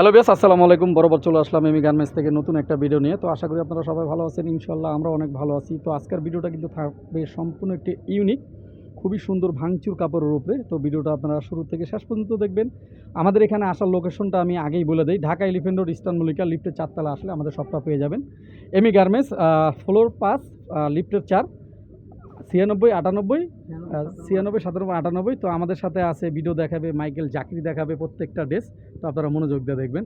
Hello base আসসালামু আলাইকুম। বরাবর চলে আসলাম এমি গার্মেন্টস থেকে নতুন একটা ভিডিও নিয়ে। তো আশা করি আপনারা সবাই ভালো আছেন। ইনশাল্লাহ আমরা অনেক ভালো আছি। তো আজকের ভিডিওটা কিন্তু থাকবে সম্পূর্ণ একটি ইউনিক খুবই সুন্দর ভাঙচুর কাপড়ের উপরে। তো ভিডিওটা আপনারা শুরু থেকে শেষ পর্যন্ত দেখবেন। আমাদের এখানে আসার লোকেশনটা আমি আগেই বলে দিই। Dhaka Elephant Road Eastern Mallika লিফটের চারতলা আসলে আমাদের সবটা পেয়ে যাবেন। এমি গার্মেন্টস ফ্লোর পাঁচ লিফ্টের চার। ছিয়ানব্বই আটানব্বই ছিয়ানব্বই সাতানব্বই। আটানব্বই। তো আমাদের সাথে আছে ভিডিও দেখাবে মাইকেল জাকরি দেখাবে প্রত্যেকটা ড্রেস তো আপনারা মনোযোগ দিয়ে দেখবেন।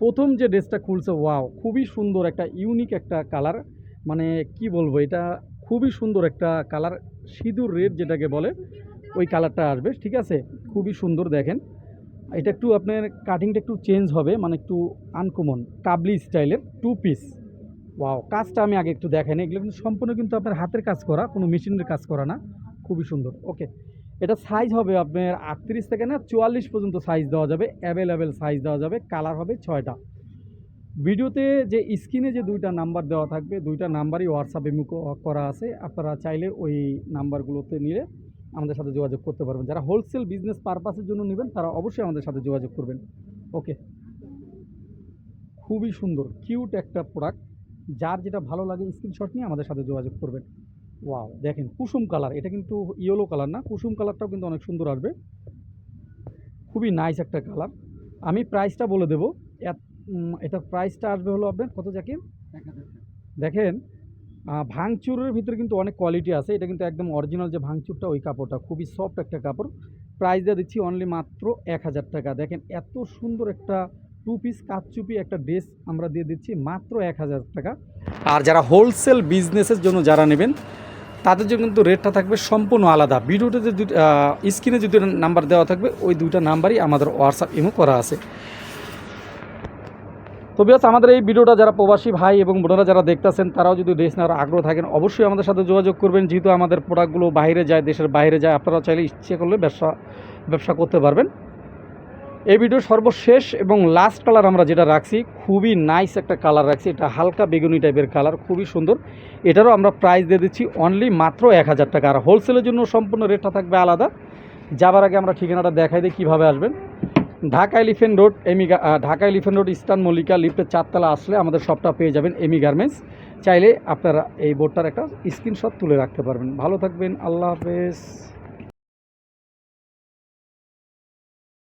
প্রথম যে ড্রেসটা খুলছে ওয়াও খুবই সুন্দর একটা ইউনিক একটা কালার মানে কি বলব এটা খুবই সুন্দর একটা কালার সিঁদুর রেড যেটাকে বলে ওই কালারটা আসবে ঠিক আছে? খুবই সুন্দর দেখেন। এটা একটু আপনার কাটিংটা একটু চেঞ্জ হবে মানে একটু আনকমন কাবলি স্টাইলের টু পিস ওয়াও কাজটা আমি আগে একটু দেখাই না। এগুলো কিন্তু সম্পূর্ণ কিন্তু আপনার হাতের কাজ করা, কোনো মেশিনের কাজ করা না। খুবই সুন্দর। ওকে এটা সাইজ হবে আপনার আটত্রিশ থেকে না চুয়াল্লিশ পর্যন্ত সাইজ দেওয়া যাবে। অ্যাভেলেবেল সাইজ দেওয়া যাবে। কালার হবে ছয়টা। ভিডিওতে যে স্ক্রিনে যে দুইটা নাম্বার দেওয়া থাকবে, দুইটা নাম্বারই হোয়াটসঅ্যাপে মুখ করা আছে। আপনারা চাইলে ওই নাম্বারগুলোতে নিলে আমাদের সাথে যোগাযোগ করতে পারবেন। যারা হোলসেল বিজনেস পারপাসের জন্য নেবেন, তারা অবশ্যই আমাদের সাথে যোগাযোগ করবেন। ওকে খুবই সুন্দর কিউট একটা প্রোডাক্ট যার যেটা ভালো লাগে স্ক্রিনশট নিয়ে আমাদের সাথে যোগাযোগ করবেন। ওয়াও দেখেন, কুসুম কালার এটা কিন্তু ইয়েলো কালার না, কুসুম কালারটাও কিন্তু অনেক সুন্দর আসবে। খুবই নাইস একটা কালার আমি প্রাইসটা বলে দেবো। এটার প্রাইসটা আসবে হলো আপনার, কত জাকির দেখেন ভাঙচুরের ভিতরে কিন্তু অনেক কোয়ালিটি আছে। এটা কিন্তু একদম অরিজিনাল যে ভাঙচুরটা, ওই কাপড়টা, খুবই সফট একটা কাপড়। প্রাইস দিয়ে দিচ্ছি অনলি মাত্র এক হাজার টাকা। দেখেন, এত সুন্দর একটা টু পিস কাচচুপি একটা ড্রেস আমরা দিয়ে দিচ্ছি মাত্র এক হাজার টাকা। আর যারা হোলসেল বিজনেসের জন্য যারা নেবেন, তাদের জন্য কিন্তু রেটটা থাকবে সম্পূর্ণ আলাদা। ভিডিওতে যে স্ক্রিনে যে দুটো নাম্বার দেওয়া থাকবে, ওই দুইটা নাম্বারই আমাদের হোয়াটসঅ্যাপ ইমো করা আছে। তো বিয়াস, আমাদের এই ভিডিওটা যারা প্রবাসী ভাই এবং বোনেরা যারা দেখতেছেন, তারাও যদি ড্রেস নেওয়ার আগ্রহ থাকেন, অবশ্যই আমাদের সাথে যোগাযোগ করবেন। যেহেতু আমাদের প্রোডাক্টগুলো বাইরে যায়, দেশের বাইরে যায় আপনারা চাইলে ইচ্ছে করলে ব্যবসা ব্যবসা করতে পারবেন। এই ভিডিও সর্বশেষ এবং লাস্ট কালার আমরা যেটা রাখছি, খুবই নাইস একটা কালার রাখছি। এটা হালকা বেগুনি টাইপের কালার খুবই সুন্দর। এটারও আমরা প্রাইস দিয়ে দিচ্ছি অনলি মাত্র এক হাজার টাকা। আর হোলসেলের জন্য সম্পূর্ণ রেটটা থাকবে আলাদা। যাবার আগে আমরা ঠিকানাটা দেখাই দিই, কীভাবে আসবেন। ঢাকা এলিফেন্ট রোড এমি Dhaka Elephant Road Eastern Mallika লিফটের চারতলা আসলে আমাদের সবটা পেয়ে যাবেন এমি গার্মেন্টস চাইলে আপনারা এই বোর্ডটার একটা স্ক্রিনশট তুলে রাখতে পারবেন। ভালো থাকবেন, আল্লাহ হাফেজ।